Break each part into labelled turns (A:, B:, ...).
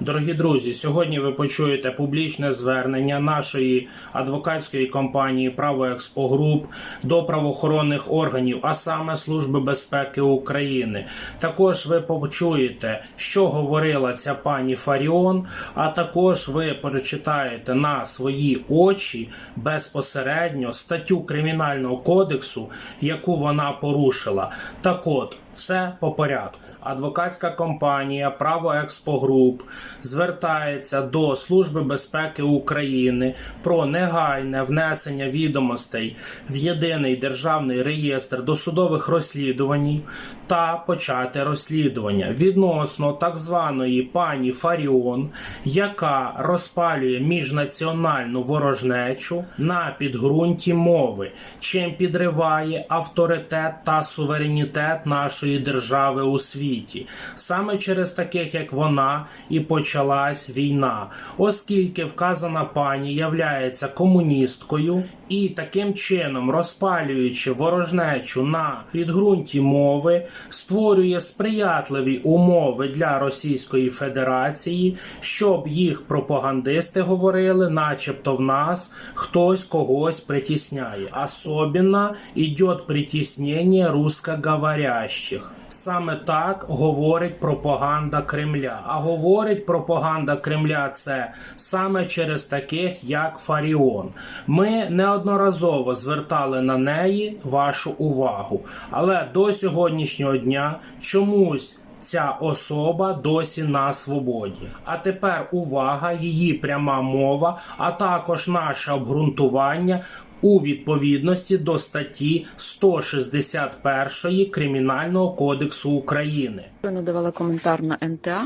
A: Дорогі друзі, сьогодні ви почуєте публічне звернення нашої адвокатської компанії Право Експо Груп до правоохоронних органів, а саме Служби безпеки України. Також ви почуєте, що говорила ця пані Фаріон, а також ви прочитаєте на свої очі безпосередньо статтю Кримінального кодексу, яку вона порушила. Так от. Все по порядку. Адвокатська компанія Право Експо Груп звертається до Служби безпеки України про негайне внесення відомостей в єдиний державний реєстр досудових розслідувань та почати розслідування відносно так званої пані Фаріон, яка розпалює міжнаціональну ворожнечу на підґрунті мови, чим підриває авторитет та суверенітет нашої держави у світі. Саме через таких, як вона, і почалась війна, оскільки вказана пані являється комуністкою і таким чином розпалюючи ворожнечу на підґрунті мови, створює сприятливі умови для Російської Федерації, щоб їх пропагандисти говорили, начебто в нас хтось когось притісняє. Особенно йде притіснення русскоговорящих. Саме так говорить пропаганда Кремля. А говорить пропаганда Кремля це саме через таких, як Фаріон. Ми неодноразово звертали на неї вашу увагу, але до сьогоднішнього дня чомусь. Ця особа досі на свободі. А тепер увага, її пряма мова, а також наше обґрунтування у відповідності до статті 161 Кримінального кодексу України.
B: Надавала коментар на НТА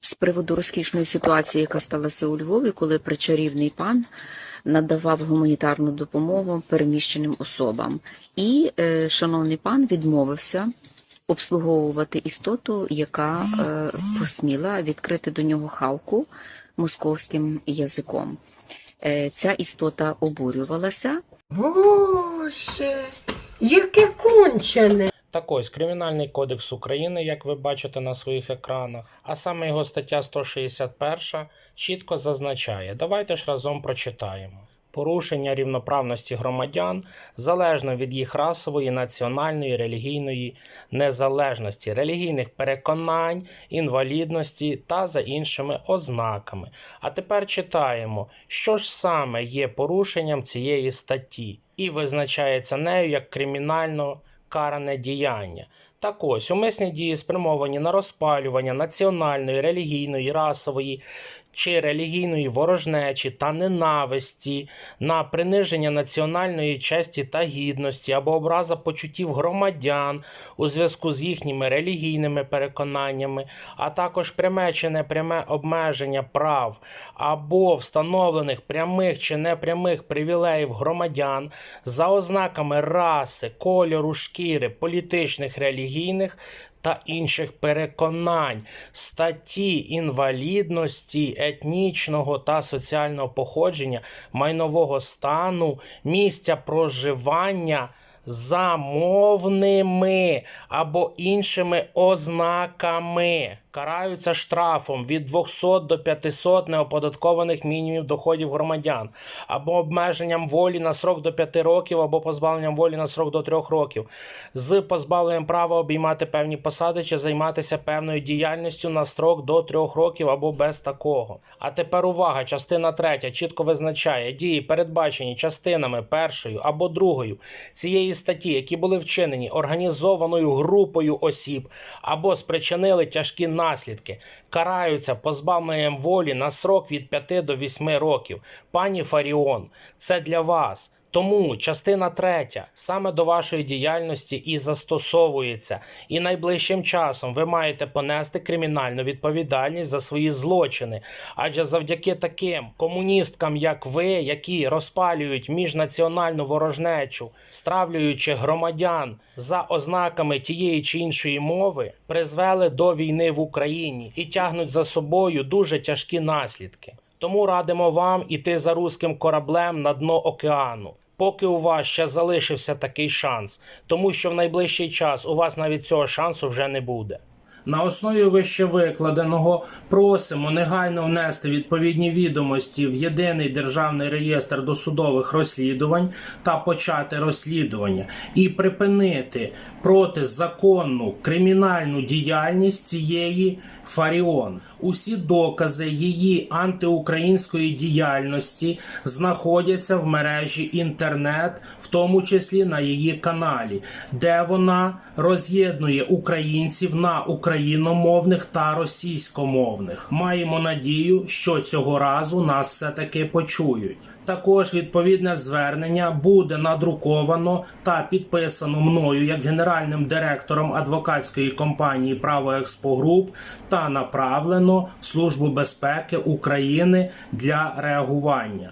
B: з приводу розкішної ситуації, яка сталася у Львові, коли причарівний пан надавав гуманітарну допомогу переміщеним особам. І е, шановний пан відмовився обслуговувати істоту, яка е, посміла відкрити до нього хавку московським язиком. Е, ця істота обурювалася,
C: Боже, яке кончене.
A: Так ось Кримінальний кодекс України, як ви бачите на своїх екранах, а саме його стаття 161 чітко зазначає. Давайте ж разом прочитаємо. Порушення рівноправності громадян залежно від їх расової, національної, релігійної незалежності, релігійних переконань, інвалідності та за іншими ознаками. А тепер читаємо, що ж саме є порушенням цієї статті, і визначається нею як кримінально каране діяння. Так ось умисні дії спрямовані на розпалювання національної, релігійної, расової чи релігійної ворожнечі та ненависті, на приниження національної честі та гідності або образа почуттів громадян у зв'язку з їхніми релігійними переконаннями, а також пряме чи непряме обмеження прав або встановлених прямих чи непрямих привілеїв громадян за ознаками раси, кольору шкіри, політичних, релігійних та інших переконань, статті інвалідності, етнічного та соціального походження, майнового стану, місця проживання. Замовними або іншими ознаками караються штрафом від 200 до 500 неоподаткованих мінімумів доходів громадян, або обмеженням волі на срок до 5 років, або позбавленням волі на срок до 3 років, з позбавленням права обіймати певні посади чи займатися певною діяльністю на строк до 3 років або без такого. А тепер увага, частина 3 чітко визначає дії, передбачені частинами першою або другою цієї статті, які були вчинені організованою групою осіб або спричинили тяжкі наслідки, караються позбавленням волі на срок від 5 до 8 років. Пані Фаріон, це для вас. Тому частина третя саме до вашої діяльності і застосовується, і найближчим часом ви маєте понести кримінальну відповідальність за свої злочини. Адже завдяки таким комуністкам, як ви, які розпалюють міжнаціональну ворожнечу, стравлюючи громадян за ознаками тієї чи іншої мови, призвели до війни в Україні і тягнуть за собою дуже тяжкі наслідки. Тому радимо вам іти за руським кораблем на дно океану. Поки у вас ще залишився такий шанс, тому що в найближчий час у вас навіть цього шансу вже не буде. На основі вище викладеного просимо негайно внести відповідні відомості в єдиний державний реєстр досудових розслідувань та почати розслідування і припинити протизаконну кримінальну діяльність цієї Фаріон. Усі докази її антиукраїнської діяльності знаходяться в мережі інтернет, в тому числі на її каналі, де вона роз'єднує українців на україномовних та російськомовних. Маємо надію, що цього разу нас все-таки почують. Також відповідне звернення буде надруковано та підписано мною як генеральним директором адвокатської компанії Право Експо Груп та направлено в Службу безпеки України для реагування.